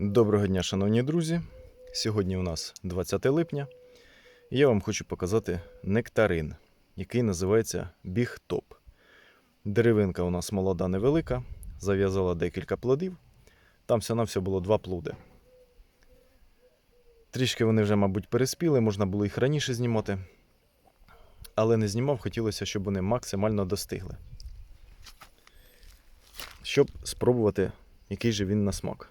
Доброго дня, шановні друзі. Сьогодні у нас 20 липня. І я вам хочу показати нектарин, який називається Біг Топ. Деревинка у нас молода невелика, зав'язала декілька плодів. Там все на все було два плоди. Трішки вони вже, мабуть, переспіли, можна було їх раніше знімати. Але не знімав, хотілося, щоб вони максимально достигли. Щоб спробувати, який же він на смак.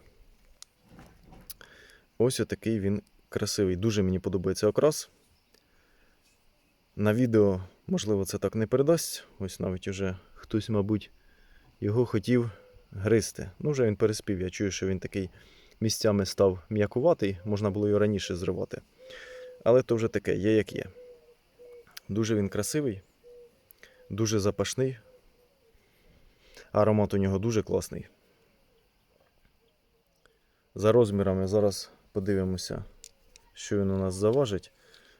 Ось отакий він красивий. Дуже мені подобається окрас. На відео, можливо, це так не передасть. Ось навіть уже хтось, мабуть, його хотів гризти. Ну, вже він переспів. Я чую, що він такий місцями став м'якуватий, можна було його раніше зривати. Але то вже таке, є як є. Дуже він красивий, дуже запашний. Аромат у нього дуже класний. За розмірами зараз подивимося, що він у нас заважить.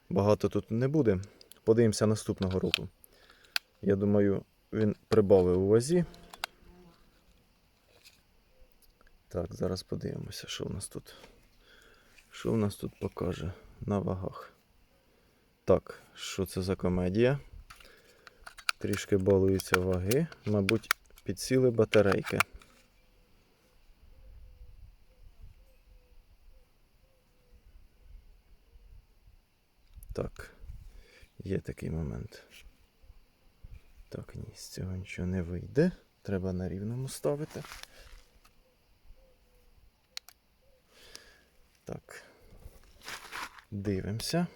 Багато тут не буде. Подивимося наступного року. Я думаю, він прибавив у вазі. Так, зараз подивимося, що в нас тут. Що в нас тут покаже на вагах. Так, що це за комедія? Трішки балуються ваги. Мабуть, підсіли батарейки. Так, є такий момент. Так, ні, з цього нічого не вийде. Треба на рівному ставити. Так. Дивимося,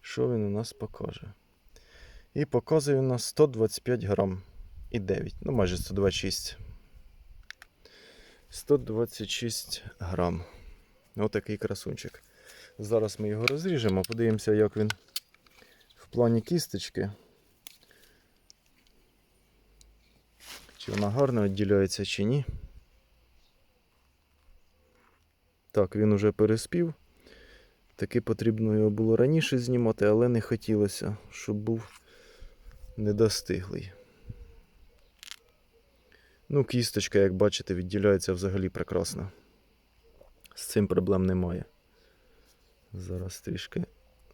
що він у нас покаже. І показує у нас 125 грам і 9, ну майже 126. 126 грам. Отакий красунчик. Зараз ми його розріжемо, подивимося, як він в плані кісточки. Чи вона гарно відділяється, чи ні. Так, він уже переспів. Таки потрібно його було раніше знімати, але не хотілося, щоб був недостиглий. Ну, кісточка, як бачите, відділяється взагалі прекрасно. З цим проблем немає. Зараз трішки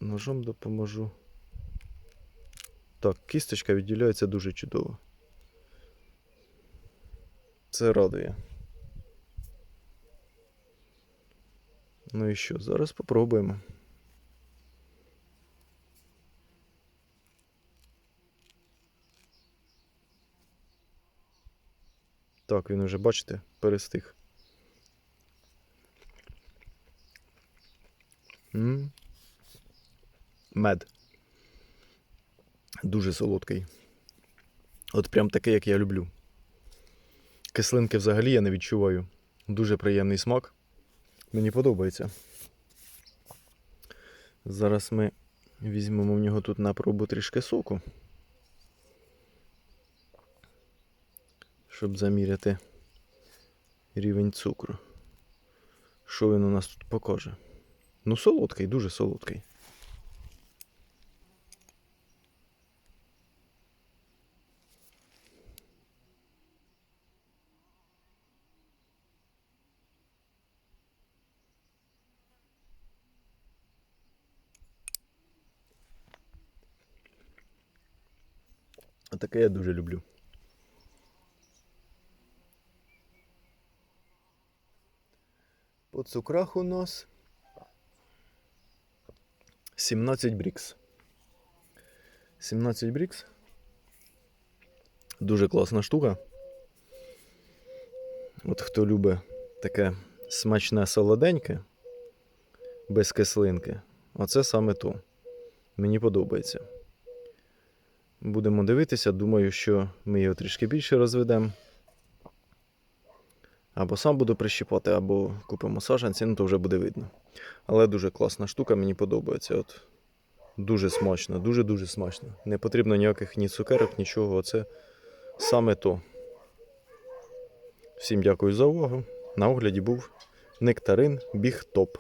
ножом допоможу. Так, кісточка відділяється дуже чудово. Це радує. Ну і що, зараз попробуємо. Так, він уже, бачите, перестиг. Мед. Дуже солодкий. От прям такий, як я люблю. Кислинки взагалі я не відчуваю. Дуже приємний смак. Мені подобається. Зараз ми візьмемо в нього тут на пробу трішки соку. Щоб заміряти рівень цукру. Що він у нас тут покаже? Ну, солодкий, дуже солодкий. А таке я дуже люблю. По цукрах у нас 17 брікс. 17 брікс. Дуже класна штука. От хто любить таке смачне солоденьке, без кислинки, оце саме то. Мені подобається. Будемо дивитися, думаю, що ми його трішки більше розведемо. Або сам буду прищіпати, або купимо саджанці, ну то вже буде видно. Але дуже класна штука, мені подобається. От. Дуже смачно, дуже-дуже смачно. Не потрібно ніяких ні цукерок, нічого. Оце саме то. Всім дякую за увагу. На огляді був нектарин Біг Топ.